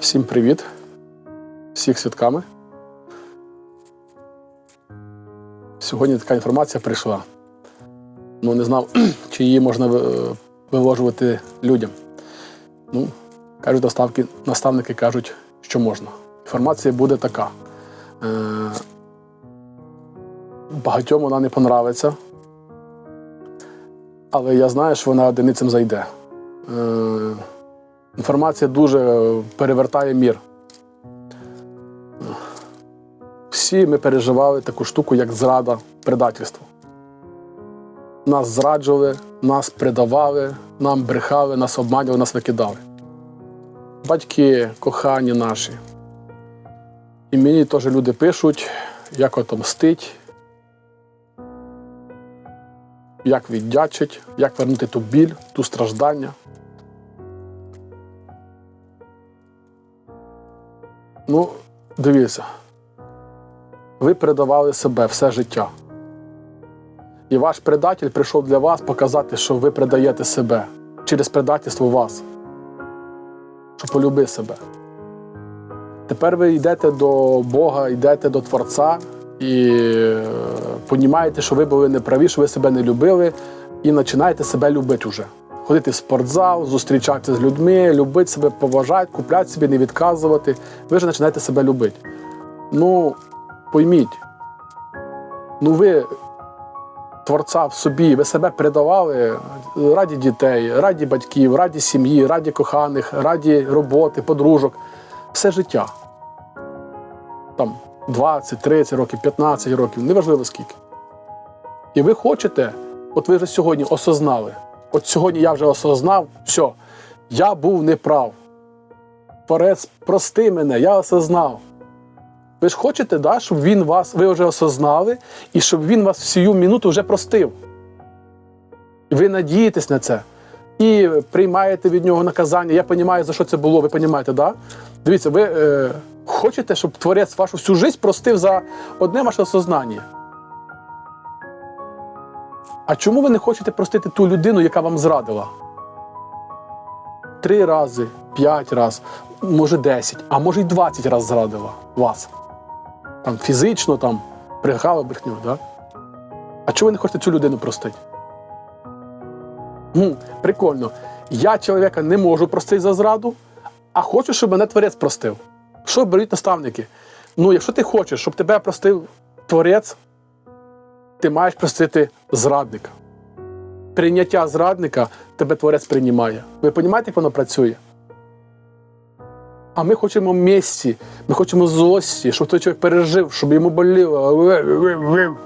Всім привіт! Всіх святками. Сьогодні така інформація прийшла. Ну, не знав, чи її можна ви- виложувати людям. Ну, кажуть, доставки, наставники кажуть, що можна. Інформація буде така. Е, багатьом вона не понравиться, але я знаю, що вона одиницям зайде. Е, інформація дуже перевертає мір. Всі ми переживали таку штуку, як зрада, предательство. Нас зраджували, нас предавали, нам брехали, нас обманювали, нас викидали. Батьки, кохані наші. І мені теж люди пишуть, як отомстить, як віддячить, як вернути ту біль, ту страждання. Ну, дивіться, ви передавали себе все життя. І ваш предатель прийшов для вас показати, що ви предаєте себе через предательство вас. Що полюби себе. Тепер ви йдете до Бога, йдете до Творця і е, понімаєте, що ви були неправі, що ви себе не любили, і починаєте себе любити вже. Ходити в спортзал, зустрічатися з людьми, любити себе, поважати, купляти собі, не відказувати. Ви вже починаєте себе любити. Ну, пойміть, ну ви творця в собі, ви себе передавали раді дітей, раді батьків, раді сім'ї, раді коханих, раді роботи, подружок, все життя. Там 20, 30 років, 15 років, неважливо скільки. І ви хочете, от ви вже сьогодні осознали. От сьогодні я вже осознав, все, я був неправ. Творець, прости мене, я осознав. Ви ж хочете, да, щоб він вас, ви вже осознали, і щоб він вас в сію минуту вже простив. Ви надієтесь на це. І приймаєте від нього наказання. Я розумію, за що це було, ви розумієте, да? Дивіться, ви е, хочете, щоб творець вашу всю життя простив за одне ваше осознання. А чому ви не хочете простити ту людину, яка вам зрадила? Три рази, п'ять разів, може десять, а може й двадцять разів зрадила вас. Там фізично там брехала брехню, да? А чого ви не хочете цю людину простити? Ну, прикольно. Я чоловіка не можу простити за зраду, а хочу, щоб мене творець простив. Що беруть наставники? Ну, якщо ти хочеш, щоб тебе простив творець, ти маєш простити зрадника. Прийняття зрадника тебе творець приймає. Ви розумієте, як воно працює? А ми хочемо місці, ми хочемо злості, щоб той чоловік пережив, щоб йому боліло.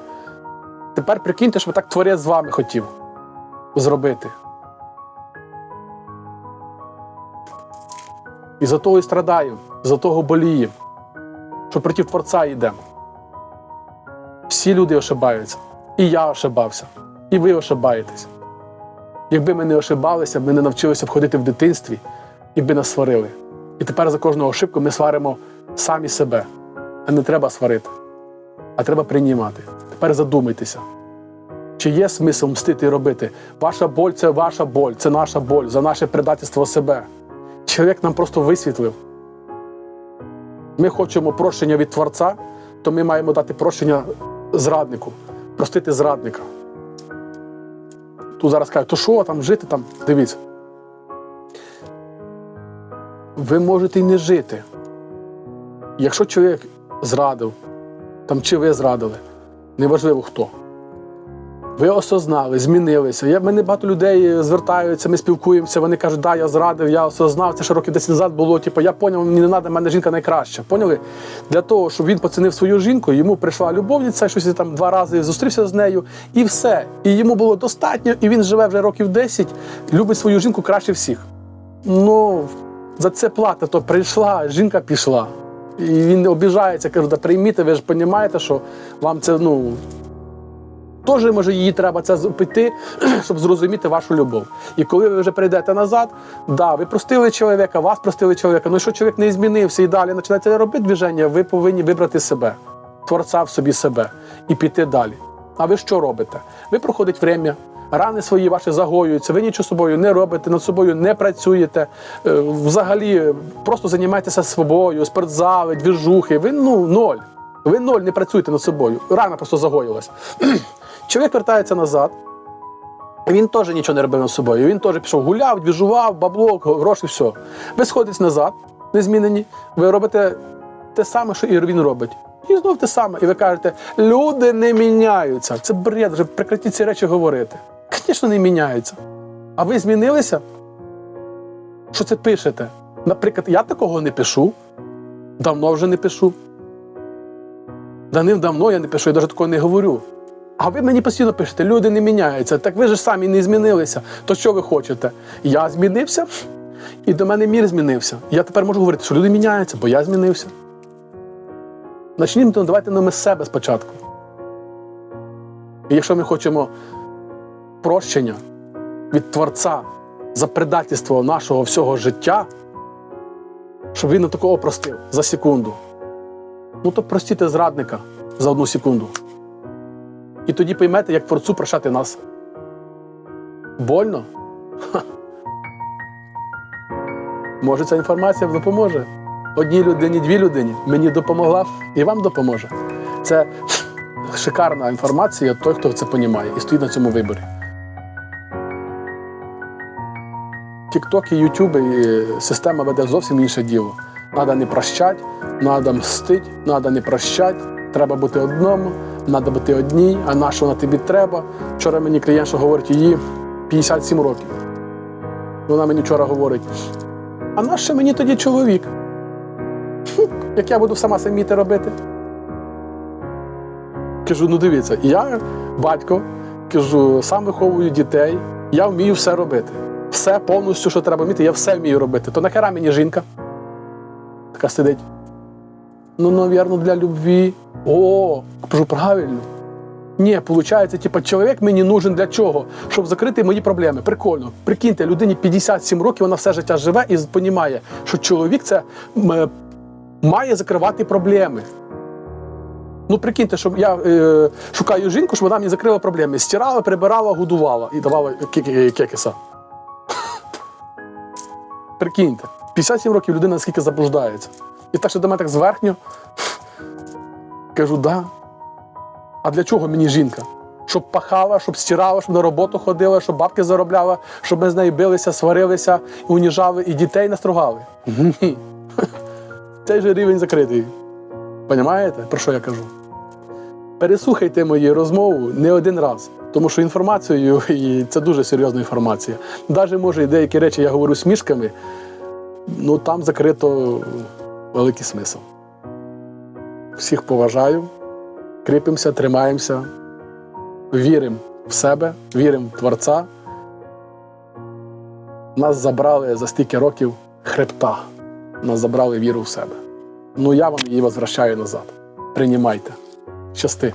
Тепер прикиньте, щоб так творець з вами хотів зробити. І за того і страдаємо, за того боліємо, що проти Творця йдемо. Всі люди ошибаються. І я ошибався, і ви ошибаєтесь. Якби ми не ошибалися, ми не навчилися входити в дитинстві і би нас сварили. І тепер за кожну ошибку ми сваримо самі себе. А не треба сварити, а треба приймати. Тепер задумайтеся, чи є смисл мстити і робити? Ваша боль це ваша боль, це наша боль за наше предательство себе. Чоловік нам просто висвітлив. Ми хочемо прощення від Творця, то ми маємо дати прощення зраднику, простити зрадника. Тут зараз кажуть, то що там жити там? Дивіться. Ви можете й не жити. Якщо чоловік зрадив, там чи ви зрадили, неважливо хто. Ви осознали, змінилися. Я, мене багато людей звертаються, ми спілкуємося, вони кажуть, да, я зрадив, я осознав, це ще років 10 назад було, типу, я поняв, мені не треба, в мене жінка найкраща. Поняли? Для того, щоб він поцінив свою жінку, йому прийшла любовниця, щось там два рази зустрівся з нею, і все. І йому було достатньо, і він живе вже років 10, любить свою жінку краще всіх. Ну, за це плата, то прийшла, жінка пішла. І він обіжається, каже, да прийміть, ви ж розумієте, що вам це, ну, Теж може її треба це піти, щоб зрозуміти вашу любов. І коли ви вже прийдете назад, да, ви простили чоловіка, вас простили чоловіка. Ну якщо чоловік не змінився і далі починаєте робити движення, ви повинні вибрати себе, творця в собі себе і піти далі. А ви що робите? Ви проходить время, рани свої ваші загоюються, ви нічого собою не робите, над собою не працюєте. е, Взагалі просто займаєтеся собою, спортзали, двіжухи. Ви ну ноль. Ви ноль не працюєте над собою. Рана просто загоїлась. Чоловік вертається назад. Він теж нічого не робив над собою. Він теж пішов гуляв, двіжував, бабло, гроші, все. Ви сходите назад, не змінені. Ви робите те саме, що і він робить. І знов те саме. І ви кажете, люди не міняються. Це бред, вже прекратіть ці речі говорити. Звісно, не міняються. А ви змінилися? Що це пишете? Наприклад, я такого не пишу. Давно вже не пишу. Давним-давно я не пишу, я навіть такого не говорю. А ви мені постійно пишете, люди не міняються. Так ви ж самі не змінилися. То що ви хочете? Я змінився, і до мене мір змінився. Я тепер можу говорити, що люди міняються, бо я змінився. Начнімо, давайте ну, ми з себе спочатку. І якщо ми хочемо прощення від Творця за предательство нашого всього життя, щоб він нам такого простив за секунду. Ну то простіть зрадника за одну секунду. І тоді поймете, як творцю прощати нас. Больно? Ха. Може, ця інформація допоможе. Одній людині, дві людині. Мені допомогла і вам допоможе. Це шикарна інформація той, хто це понімає і стоїть на цьому виборі. Тікток і Ютуб і система веде зовсім інше діло. Надо не прощать, надо мстить, надо не прощать, треба бути одному, треба бути одній, а на що на тобі треба. Вчора мені клієнтша говорить, їй 57 років. Вона мені вчора говорить: а на що мені тоді чоловік? Як я буду сама саміти робити? Кажу, ну дивіться, я батько, кажу, сам виховую дітей, я вмію все робити. Все повністю, що треба вміти, я все вмію робити. То нахера мені жінка? Така сидить. Ну, навірно, для любві. О, кажу, правильно. Ні, виходить, типа, чоловік мені нужен для чого? Щоб закрити мої проблеми. Прикольно. Прикиньте, людині 57 років, вона все життя живе і розуміє, що чоловік це е, має закривати проблеми. Ну, прикиньте, що я е, шукаю жінку, щоб вона мені закрила проблеми. Стирала, прибирала, годувала і давала ке- ке- кекіса. Прикиньте, 57 років людина наскільки заблуждається. І так що до мене так зверхньо. Кажу, да. А для чого мені жінка? Щоб пахала, щоб стирала, щоб на роботу ходила, щоб бабки заробляла, щоб ми з нею билися, сварилися, і уніжали, і дітей настругали. Ні. Цей же рівень закритий. Понімаєте, про що я кажу? Переслухайте мою розмову не один раз, тому що інформацією і це дуже серйозна інформація. Навіть може і деякі речі я говорю смішками, ну там закрито великий смисл. Всіх поважаю, кріпимося, тримаємося, віримо в себе, віримо в Творця. Нас забрали за стільки років хребта, нас забрали віру в себе. Ну я вам її возвращаю назад. Приймайте. Щасти.